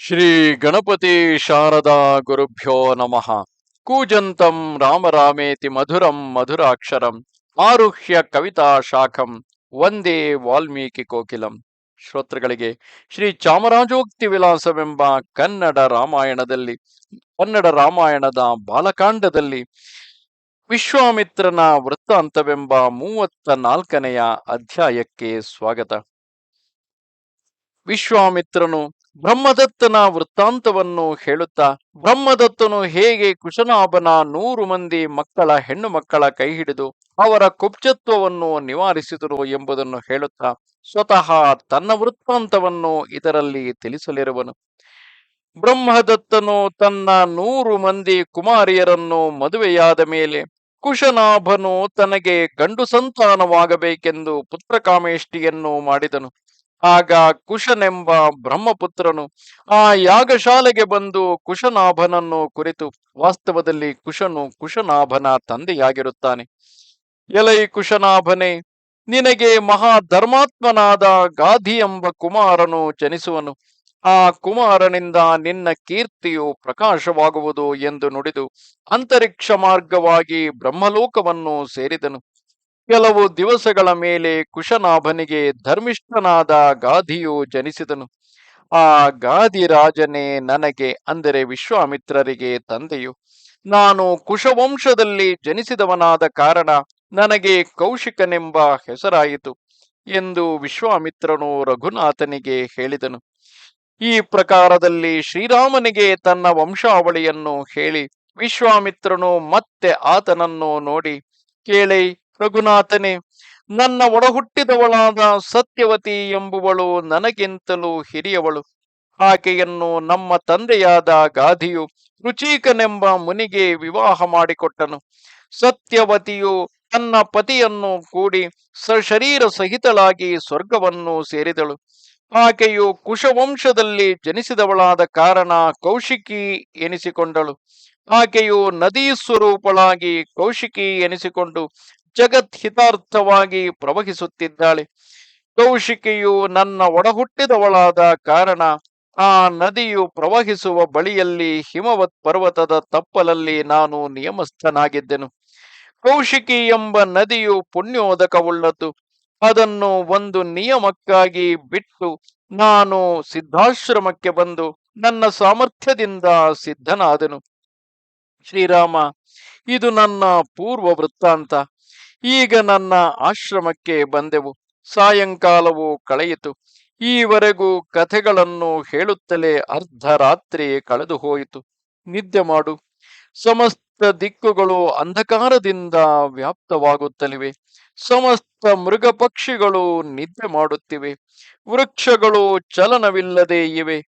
ಶ್ರೀ ಗಣಪತಿ ಶಾರದಾ ಗುರುಭ್ಯೋ ನಮಃ. ಕೂಜಂತಂ ರಾಮರಾಮೇತಿ ಮಧುರಂ ಮಧುರಾಕ್ಷರಂ ಆರುಹ್ಯ ಕವಿತಾ ಶಾಖಂ ವಂದೇ ವಾಲ್ಮೀಕಿ ಕೋಕಿಲಂ. ಶ್ರೋತೃಗಳಿಗೆ ಶ್ರೀ ಚಾಮರಾಜೋಕ್ತಿ ವಿಲಾಸವೆಂಬ ಕನ್ನಡ ರಾಮಾಯಣದಲ್ಲಿ, ಕನ್ನಡ ರಾಮಾಯಣದ ಬಾಲಕಾಂಡದಲ್ಲಿ ವಿಶ್ವಾಮಿತ್ರನ ವೃತ್ತಾಂತವೆಂಬ ಮೂವತ್ತ ನಾಲ್ಕನೆಯ ಅಧ್ಯಾಯಕ್ಕೆ ಸ್ವಾಗತ. ವಿಶ್ವಾಮಿತ್ರನು ಬ್ರಹ್ಮದತ್ತನ ವೃತ್ತಾಂತವನ್ನು ಹೇಳುತ್ತಾ, ಬ್ರಹ್ಮದತ್ತನು ಹೇಗೆ ಕುಶನಾಭನ ನೂರು ಮಂದಿ ಮಕ್ಕಳ ಹೆಣ್ಣು ಮಕ್ಕಳ ಕೈ ಹಿಡಿದು ಅವರ ಕುಬ್ಜತ್ವವನ್ನು ನಿವಾರಿಸಿದರು ಎಂಬುದನ್ನು ಹೇಳುತ್ತಾ, ಸ್ವತಃ ತನ್ನ ವೃತ್ತಾಂತವನ್ನು ಇದರಲ್ಲಿ ತಿಳಿಸಲಿರುವನು. ಬ್ರಹ್ಮದತ್ತನು ತನ್ನ ನೂರು ಮಂದಿ ಕುಮಾರಿಯರನ್ನು ಮದುವೆಯಾದ ಮೇಲೆ ಕುಶನಾಭನು ತನಗೆ ಗಂಡು ಸಂತಾನವಾಗಬೇಕೆಂದು ಪುತ್ರಕಾಮೇಷ್ಟಿಯನ್ನು ಮಾಡಿದನು. ಆಗ ಕುಶನೆಂಬ ಬ್ರಹ್ಮಪುತ್ರನು ಆ ಯಾಗಶಾಲೆಗೆ ಬಂದು ಕುಶನಾಭನನ್ನು ಕುರಿತು ವಾಸ್ತವದಲ್ಲಿ ಕುಶನು ಕುಶನಾಭನ ತಂದೆಯಾಗಿರುತ್ತಾನೆ. ಎಲೈ ಕುಶನಾಭನೇ, ನಿನಗೆ ಮಹಾ ಧರ್ಮಾತ್ಮನಾದ ಗಾಧಿ ಎಂಬ ಕುಮಾರನು ಜನಿಸುವನು. ಆ ಕುಮಾರನಿಂದ ನಿನ್ನ ಕೀರ್ತಿಯು ಪ್ರಕಾಶವಾಗುವುದು ಎಂದು ನುಡಿದು ಅಂತರಿಕ್ಷ ಮಾರ್ಗವಾಗಿ ಬ್ರಹ್ಮಲೋಕವನ್ನು ಸೇರಿದನು. ಕೆಲವು ದಿವಸಗಳ ಮೇಲೆ ಕುಶನಾಭನಿಗೆ ಧರ್ಮಿಷ್ಠನಾದ ಗಾಧಿಯು ಜನಿಸಿದನು. ಆ ಗಾದಿ ರಾಜನೇ ನನಗೆ ಅಂದರೆ ವಿಶ್ವಾಮಿತ್ರರಿಗೆ ತಂದೆಯು. ನಾನು ಕುಶವಂಶದಲ್ಲಿ ಜನಿಸಿದವನಾದ ಕಾರಣ ನನಗೆ ಕೌಶಿಕನೆಂಬ ಹೆಸರಾಯಿತು ಎಂದು ವಿಶ್ವಾಮಿತ್ರನು ರಘುನಾಥನಿಗೆ ಹೇಳಿದನು. ಈ ಪ್ರಕಾರದಲ್ಲಿ ಶ್ರೀರಾಮನಿಗೆ ತನ್ನ ವಂಶಾವಳಿಯನ್ನು ಹೇಳಿ ವಿಶ್ವಾಮಿತ್ರನು ಮತ್ತೆ ಆತನನ್ನು ನೋಡಿ ಕೇಳಿ ರಘುನಾಥನೇ, ನನ್ನ ಒಡಹುಟ್ಟಿದವಳಾದ ಸತ್ಯವತಿ ಎಂಬುವಳು ನನಗಿಂತಲೂ ಹಿರಿಯವಳು. ಆಕೆಯನ್ನು ನಮ್ಮ ತಂದೆಯಾದ ಗಾಧಿಯು ರುಚಿಕನೆಂಬ ಮುನಿಗೆ ವಿವಾಹ ಮಾಡಿಕೊಟ್ಟನು. ಸತ್ಯವತಿಯು ತನ್ನ ಪತಿಯನ್ನು ಕೂಡಿ ಸಶರೀರ ಸಹಿತಳಾಗಿ ಸ್ವರ್ಗವನ್ನು ಸೇರಿದಳು. ಆಕೆಯು ಕುಶವಂಶದಲ್ಲಿ ಜನಿಸಿದವಳಾದ ಕಾರಣ ಕೌಶಿಕಿ ಎನಿಸಿಕೊಂಡಳು. ಆಕೆಯು ನದಿ ಸ್ವರೂಪಳಾಗಿ ಕೌಶಿಕಿ ಎನಿಸಿಕೊಂಡು ಜಗತ್ ಹಿತಾರ್ಥವಾಗಿ ಪ್ರವಹಿಸುತ್ತಿದ್ದಾಳೆ. ಕೌಶಿಕೆಯು ನನ್ನ ಒಡಹುಟ್ಟಿದವಳಾದ ಕಾರಣ ಆ ನದಿಯು ಪ್ರವಹಿಸುವ ಬಳಿಯಲ್ಲಿ ಹಿಮವತ್ ಪರ್ವತದ ತಪ್ಪಲಲ್ಲಿ ನಾನು ನಿಯಮಸ್ಥನಾಗಿದ್ದೆನು. ಕೌಶಿಕಿ ಎಂಬ ನದಿಯು ಪುಣ್ಯೋದಕವುಳ್ಳದ್ದು. ಅದನ್ನು ಒಂದು ನಿಯಮಕ್ಕಾಗಿ ಬಿಟ್ಟು ನಾನು ಸಿದ್ಧಾಶ್ರಮಕ್ಕೆ ಬಂದು ನನ್ನ ಸಾಮರ್ಥ್ಯದಿಂದ ಸಿದ್ಧನಾದೆನು. ಶ್ರೀರಾಮ, ಇದು ನನ್ನ ಪೂರ್ವ ವೃತ್ತಾಂತ. ಈಗ ನನ್ನ ಆಶ್ರಮಕ್ಕೆ ಬಂದೆವು. ಸಾಯಂಕಾಲವು ಕಳೆಯಿತು. ಈವರೆಗೂ ಕಥೆಗಳನ್ನು ಹೇಳುತ್ತಲೇ ಅರ್ಧ ರಾತ್ರಿ ಕಳೆದು ಹೋಯಿತು. ನಿದ್ದೆ ಮಾಡು. ಸಮಸ್ತ ದಿಕ್ಕುಗಳು ಅಂಧಕಾರದಿಂದ ವ್ಯಾಪ್ತವಾಗುತ್ತಲಿವೆ. ಸಮಸ್ತ ಮೃಗ ಪಕ್ಷಿಗಳು ನಿದ್ದೆ ಮಾಡುತ್ತಿವೆ. ವೃಕ್ಷಗಳು ಚಲನವಿಲ್ಲದೆ ಇವೆ.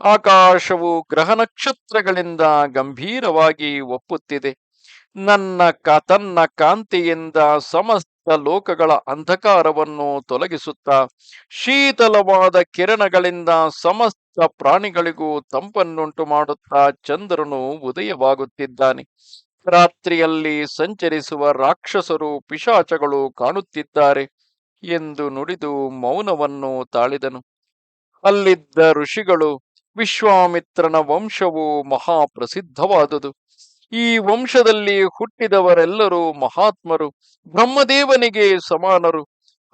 ಆಕಾಶವು ಗ್ರಹ ನಕ್ಷತ್ರಗಳಿಂದ ಗಂಭೀರವಾಗಿ ಒಪ್ಪುತ್ತಿದೆ. ನನ್ನ ಕ, ತನ್ನ ಕಾಂತಿಯಿಂದ ಸಮಸ್ತ ಲೋಕಗಳ ಅಂಧಕಾರವನ್ನು ತೊಲಗಿಸುತ್ತಾ, ಶೀತಲವಾದ ಕಿರಣಗಳಿಂದ ಸಮಸ್ತ ಪ್ರಾಣಿಗಳಿಗೂ ತಂಪನ್ನುಂಟು ಮಾಡುತ್ತಾ ಚಂದ್ರನು ಉದಯವಾಗುತ್ತಿದ್ದಾನೆ. ರಾತ್ರಿಯಲ್ಲಿ ಸಂಚರಿಸುವ ರಾಕ್ಷಸರು ಪಿಶಾಚಗಳು ಕಾಣುತ್ತಿದ್ದಾರೆ ಎಂದು ನುಡಿದು ಮೌನವನ್ನು ತಾಳಿದನು. ಅಲ್ಲಿದ್ದ ಋಷಿಗಳು ವಿಶ್ವಾಮಿತ್ರನ ವಂಶವು ಮಹಾ ಪ್ರಸಿದ್ಧವಾದುದು ಈ ವಂಶದಲ್ಲಿ ಹುಟ್ಟಿದವರೆಲ್ಲರೂ ಮಹಾತ್ಮರು, ಬ್ರಹ್ಮದೇವನಿಗೆ ಸಮಾನರು.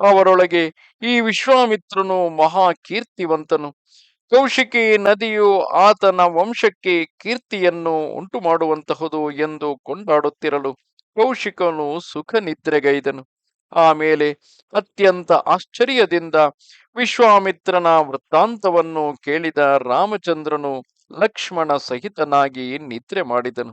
ಅವರೊಳಗೆ ಈ ವಿಶ್ವಾಮಿತ್ರನು ಮಹಾ ಕೀರ್ತಿವಂತನು ಕೌಶಿಕಿ ನದಿಯು ಆತನ ವಂಶಕ್ಕೆ ಕೀರ್ತಿಯನ್ನು ಉಂಟು ಮಾಡುವಂತಹುದು ಎಂದು ಕೊಂಡಾಡುತ್ತಿರಲು ಕೌಶಿಕನು ಸುಖ ನಿದ್ರೆಗೈದನು ಆಮೇಲೆ ಅತ್ಯಂತ ಆಶ್ಚರ್ಯದಿಂದ ವಿಶ್ವಾಮಿತ್ರನ ವೃತ್ತಾಂತವನ್ನು ಕೇಳಿದ ರಾಮಚಂದ್ರನು ಲಕ್ಷ್ಮಣ ಸಹಿತನಾಗಿ ನಿದ್ರೆ ಮಾಡಿದನು.